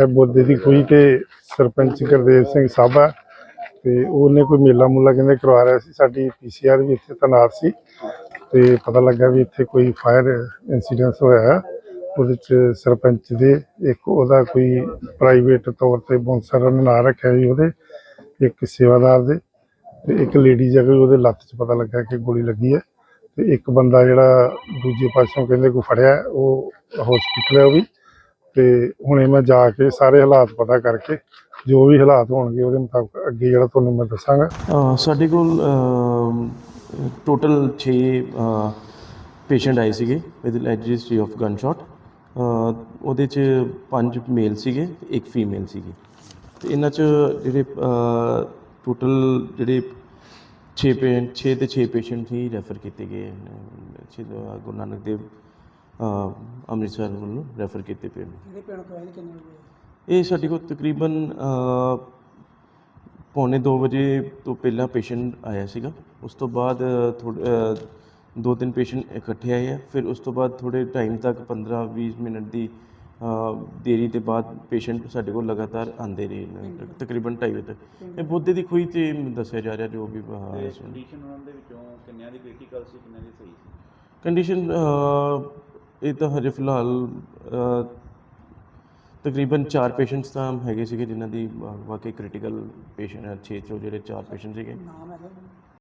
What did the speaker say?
ਹੈ ਬੋਦੇ ਦੀ ਖੂਹੀ ਤੇ ਸਰਪੰਚ ਗੁਰਦੇਵ ਸਿੰਘ ਸਾਬਾ ਤੇ ਉਹਨੇ ਕੋਈ ਮੇਲਾ ਮੂਲਾ ਕਹਿੰਦੇ ਕਰਵਾ ਰਿਹਾ ਸੀ, ਸਾਡੀ ਪੀਸੀਆਰ ਵੀ ਇੱਥੇ ਤੈਨਾਤ ਸੀ ਤੇ ਪਤਾ ਲੱਗਾ ਵੀ ਇੱਥੇ ਕੋਈ ਫਾਇਰ ਇਨਸੀਡੈਂਟ ਹੋਇਆ। ਉਹਦੇ ਚ ਸਰਪੰਚ ਦੇ ਇੱਕ ਉਹਦਾ ਕੋਈ ਪ੍ਰਾਈਵੇਟ ਤੌਰ ਤੇ ਬੌਂਸਰ ਉਹਨੇ ਨਾਂ ਰੱਖਿਆ ਜੀ ਉਹਦੇ, ਇੱਕ ਸੇਵਾਦਾਰ ਦੇ ਤੇ ਇੱਕ ਲੇਡੀ ਜਗ੍ਹਾ ਉਹਦੇ ਲੱਤ 'ਚ ਪਤਾ ਲੱਗਾ ਕਿ ਗੋਲੀ ਲੱਗੀ ਹੈ ਤੇ ਇੱਕ ਬੰਦਾ ਜਿਹੜਾ ਦੂਜੇ ਪਾਸੋਂ ਕਹਿੰਦੇ ਕੋਈ ਫੜਿਆ, ਉਹ ਹਸਪੀਟਲ ਹੈ ਉਹ ਵੀ। ਤੇ ਹੁਣੇ ਮੈਂ ਜਾ ਕੇ ਸਾਰੇ ਹਾਲਾਤ ਪਤਾ ਕਰਕੇ, ਜੋ ਵੀ ਹਾਲਾਤ ਹੋਣਗੇ ਉਹਦੇ ਮੁਤਾਬਕ ਅੱਗੇ ਜਿਹੜਾ ਤੁਹਾਨੂੰ ਮੈਂ ਦੱਸਾਂਗਾ। ਸਾਡੇ ਕੋਲ ਟੋਟਲ 6 ਪੇਸ਼ੈਂਟ ਆਏ ਸੀਗੇ with registry of gun shot ਉਹਦੇ ਚ ਪੰਜ ਮੇਲ ਸੀਗੇ, ਇੱਕ ਫੀਮੇਲ ਸੀਗੀ। ਤੇ ਇਹਨਾਂ ਚ ਜਿਹੜੇ ਟੋਟਲ ਜਿਹੜੇ 6 ਪੇਸ਼ੈਂਟ 6 ਤੇ 6 ਪੇਸ਼ੈਂਟ ਹੀ ਰੈਫਰ ਕੀਤੇ ਗਏ ਗੁਰੂ ਨਾਨਕ ਦੇਵ ਅੰਮ੍ਰਿਤਸਰ ਵੱਲੋਂ ਰੈਫਰ ਕੀਤੇ ਪਏ ਨੇ। ਕਿਹੜੇ ਪਿੰਡ ਤੋਂ ਆਏ ਨੇ ਕਿੰਨੇ ਵਜੇ? ਇਹ ਸਾਡੇ ਕੋਲ ਤਕਰੀਬਨ ਪੌਣੇ 2 ਵਜੇ ਤੋਂ ਪਹਿਲਾਂ ਪੇਸ਼ੈਂਟ ਆਇਆ ਸੀਗਾ। ਉਸ ਤੋਂ ਬਾਅਦ ਥੋੜੇ ਦੋ ਤਿੰਨ ਪੇਸ਼ੈਂਟ ਇਕੱਠੇ ਆਏ ਆ। ਫਿਰ ਉਸ ਤੋਂ ਬਾਅਦ ਥੋੜੇ ਟਾਈਮ ਤੱਕ 15 20 ਮਿੰਟ ਦੀ ਦੇਰੀ ਦੇ ਬਾਅਦ ਪੇਸ਼ੈਂਟ ਸਾਡੇ ਕੋਲ ਲਗਾਤਾਰ ਆਉਂਦੇ ਰਹੇ ਨੇ। ਤਕਰੀਬਨ 2:30 ਵਜੇ ਤੱਕ। ਇਹ ਬੁੱਧੇ ਦੀ ਖੂਹੀ ਤੇ ਦੱਸਿਆ ਜਾ ਰਿਹਾ ਜੋ ਵੀ ਕੰਡੀਸ਼ਨ ਉਹਨਾਂ ਦੇ ਵਿੱਚੋਂ ਕਿੰਨਿਆਂ ਦੀ ਕ੍ਰਿਟੀਕਲ ਸੀ ਕਿੰਨਿਆਂ ਦੀ ਸਹੀ ਸੀ? ਕੰਡੀਸ਼ਨ ਇਹ ਤਾਂ ਹਜੇ ਫਿਲਹਾਲ ਤਕਰੀਬਨ 4 ਪੇਸ਼ੈਂਟਸ ਤਾਂ ਹੈਗੇ ਸੀਗੇ ਜਿਨ੍ਹਾਂ ਦੀ ਵਾਕਈ ਕ੍ਰਿਟੀਕਲ ਪੇਸ਼ੈਂਟ 6 ਚੋਂ ਜਿਹੜੇ 4 ਪੇਸ਼ੈਂਟ ਸੀਗੇ। ਨਾਮ ਹੈਗਾ।